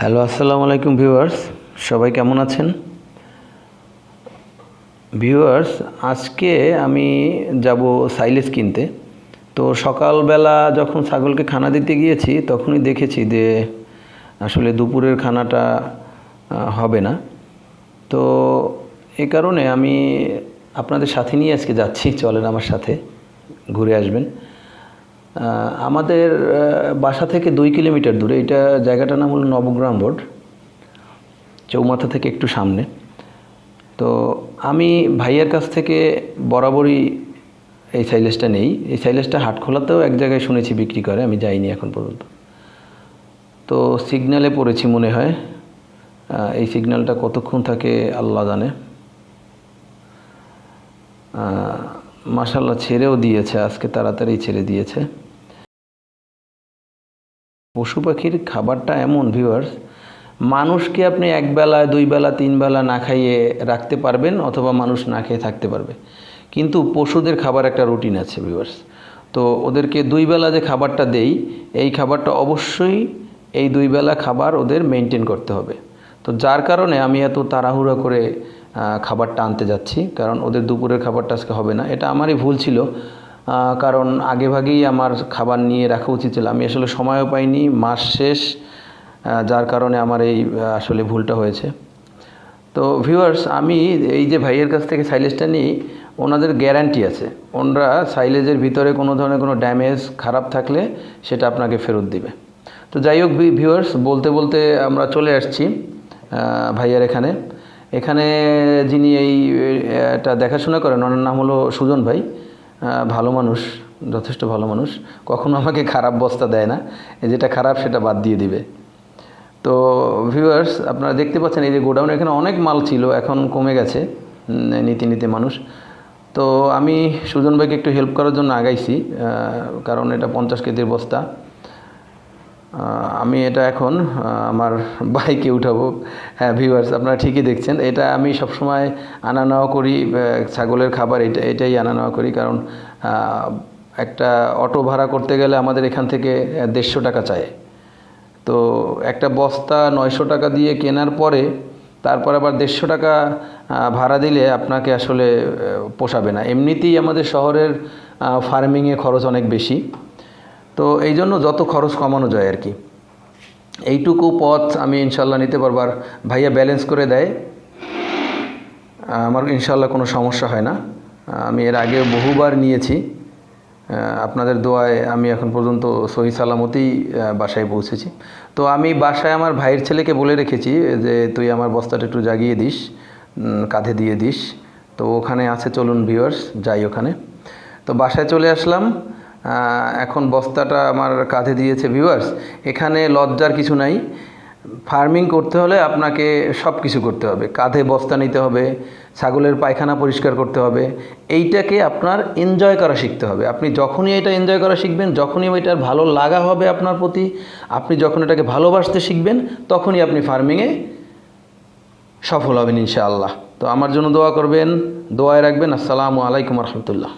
Hello, আসসালামু আলাইকুম viewers. সবাই কেমন আছেন? ভিউয়ার্স, আজকে আমি যাব সাইলেজ কিনতে। তো সকালবেলা যখন ছাগলকে খানা দিতে গিয়েছি, তখনই দেখেছি যে আসলে দুপুরের খানাটা হবে না। তো এ কারণে আমি আপনাদের সাথে নিয়ে আজকে যাচ্ছি। চলেন আমার সাথে ঘুরে আসবেন। আমাদের বাসা থেকে দুই কিলোমিটার দূরে, এটা জায়গাটার নাম হলো নবগ্রাম রোড চৌমাথা থেকে একটু সামনে। তো আমি ভাইয়ের কাছ থেকে বরাবরই এই সাইলেসটা নেই। এই সাইলেসটা হাটখোলাতেও এক জায়গায় শুনেছি বিক্রি করে, আমি যাইনি এখন পর্যন্ত। তো সিগন্যালে পড়েছি মনে হয়। এই সিগন্যালটা কতক্ষণ থাকে আল্লাহ জানে। মাসাল্লাহ ছেড়েও দিয়েছে, আজকে তাড়াতাড়ি ছেড়ে দিয়েছে। পশু পাখির খাবারটা এমন ভিউয়ার্স মানুষকে আপনি এক বেলা দুই বেলা, তিন বেলা না খাইয়ে রাখতে পারবেন অথবা মানুষ না খেয়ে থাকতে পারবে? কিন্তু পশুদের খাবার একটা রুটিন আছে ভিউয়ার্স তো ওদেরকে দুই বেলা যে খাবারটা দেই, এই খাবারটা অবশ্যই এই দুই বেলা খাবার ওদের মেনটেন করতে হবে। তো যার কারণে আমি এত তাড়াহুড়া করে খাবারটা আনতে যাচ্ছি, কারণ ওদের দুপুরের খাবারটা আজকে হবে না। এটা আমারই ভুল ছিল। কারণ আগেভাগেই আমার খাবার নিয়ে রাখা উচিত ছিল। আমি আসলে সময়ও পাইনি, মাস শেষ যার কারণে আমার এই আসলে ভুলটা হয়েছে। তো ভিউয়ার্স আমি এই যে ভাইয়ের কাছ থেকে সাইলেজটা নিই, ওনাদের গ্যারান্টি আছে। ওনারা সাইলেজের ভিতরে কোনো ধরনের কোনো ড্যামেজ খারাপ থাকলে সেটা আপনাকে ফেরত দিবে। তো যাই হোক ভিউয়ার্স বলতে বলতে আমরা চলে আসছি ভাইয়ার এখানে। এখানে যিনি এই এটা দেখাশোনা করেন, ওনার নাম হলো সুজন ভাই। ভালো মানুষ, যথেষ্ট ভালো মানুষ, কখনো আমাকে খারাপ বস্তা দেয় না। যেটা খারাপ, সেটা বাদ দিয়ে দিবে। তো ভিউয়ার্স আপনারা দেখতে পাচ্ছেন, এই যে গোডাউন এখানে অনেক মাল ছিল, এখন কমে গেছে নীতি নিতে মানুষ। তো আমি সুজন ভাইকে একটু হেল্প করার জন্য আগাইছি কারণ এটা পঞ্চাশ কেজির বস্তা। আমি এটা এখন আমার বাইকে উঠাবো। হ্যাঁ ভিউয়ার্স আপনারা ঠিকই দেখছেন। এটা আমি সবসময় আনা নেওয়া করি ছাগলের খাবার, এটা, এটাই আনা নেওয়া করি। কারণ একটা অটো ভাড়া করতে গেলে আমাদের এখান থেকে দেড়শো টাকা চায় তো একটা বস্তা নয়শো টাকা দিয়ে কেনার পরে, তারপর আবার দেড়শো টাকা ভাড়া দিলে আপনাকে আসলে পোষাবে না। এমনিতেই আমাদের শহরের ফার্মিংয়ে খরচ অনেক বেশি। তো এই জন্য যত খরচ কমানো যায় আর কি। এইটুকু পথ আমি ইনশাল্লাহ নিতে পারব। আর ভাইয়া ব্যালেন্স করে দেয়। আমার ইনশাল্লাহ কোনো সমস্যা হয় না। আমি এর আগে বহুবার নিয়েছি। আপনাদের দোয়ায় আমি এখন পর্যন্ত সহি সালামতেই বাসায় পৌঁছেছি। তো আমি বাসায় আমার ভাইয়ের ছেলেকে বলে রেখেছি যে, তুই আমার বস্তাটা একটু জাগিয়ে দিস কাঁধে দিয়ে দিস। তো ওখানে আছে, চলুন ভিউয়ার্স যাই ওখানে। তো বাসায় চলে আসলাম। এখন বস্তাটা আমার কাঁধে দিয়েছে ভিউয়ার্স এখানে লজ্জার কিছু নাই। ফার্মিং করতে হলে আপনাকে সব কিছু করতে হবে। কাঁধে বস্তা নিতে হবে, ছাগলের পায়খানা পরিষ্কার করতে হবে। এইটাকে আপনার এনজয় করা শিখতে হবে। আপনি যখনই এটা এনজয় করা শিখবেন, যখনই এটার ভালো লাগা হবে আপনার প্রতি, আপনি যখন এটাকে ভালোবাসতে শিখবেন, তখনই আপনি ফার্মিংয়ে সফল হবেন ইনশাআল্লাহ। তো আমার জন্য দোয়া করবেন, দোয়ায় রাখবেন। আসসালামু আলাইকুম রহমতুল্লাহ।